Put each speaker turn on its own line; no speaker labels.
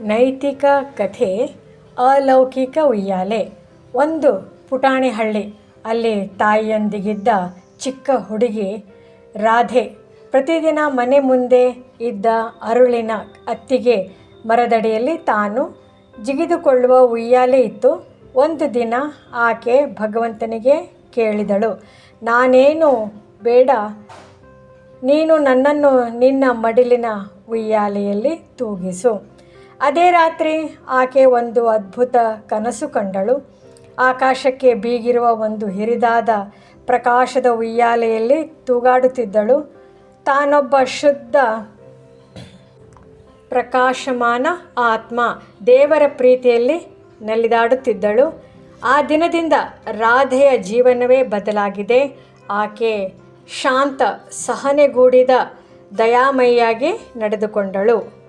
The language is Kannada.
ನೈತಿಕ ಕಥೆ ಅಲೌಕಿಕ ಉಯ್ಯಾಲೆ. ಒಂದು ಪುಟಾಣಿ ಹಳ್ಳಿ ಅಲ್ಲಿ ತಾಯಿಯೊಂದಿಗಿದ್ದ ಚಿಕ್ಕ ಹುಡುಗಿ ರಾಧೆ. ಪ್ರತಿದಿನ ಮನೆ ಮುಂದೆ ಇದ್ದ ಅರುಳಿನ ಅತ್ತಿಗೆ ಮರದಡಿಯಲ್ಲಿ ತಾನು ಜಿಗಿದುಕೊಳ್ಳುವ ಉಯ್ಯಾಲೆ ಇತ್ತು. ಒಂದು ದಿನ ಆಕೆ ಭಗವಂತನಿಗೆ ಕೇಳಿದಳು, ನಾನೇನು ಬೇಡ, ನೀನು ನನ್ನನ್ನು ನಿನ್ನ ಮಡಿಲಿನ ಉಯ್ಯಾಲೆಯಲ್ಲಿ ತೂಗಿಸು. ಅದೇ ರಾತ್ರಿ ಆಕೆ ಒಂದು ಅದ್ಭುತ ಕನಸು ಕಂಡಳು. ಆಕಾಶಕ್ಕೆ ಬೀಗಿರುವ ಒಂದು ಹಿರಿದಾದ ಪ್ರಕಾಶದ ಉಯ್ಯಾಲೆಯಲ್ಲಿ ತೂಗಾಡುತ್ತಿದ್ದಳು. ತಾನೊಬ್ಬ ಶುದ್ಧ, ಪ್ರಕಾಶಮಾನ ಆತ್ಮ ದೇವರ ಪ್ರೀತಿಯಲ್ಲಿ ನಲಿದಾಡುತ್ತಿದ್ದಳು. ಆ ದಿನದಿಂದ ರಾಧೆಯ ಜೀವನವೇ ಬದಲಾಗಿದೆ. ಆಕೆ ಶಾಂತ, ಸಹನೆಗೂಡಿದ, ದಯಾಮಯಿಯಾಗಿ ನಡೆದುಕೊಂಡಳು.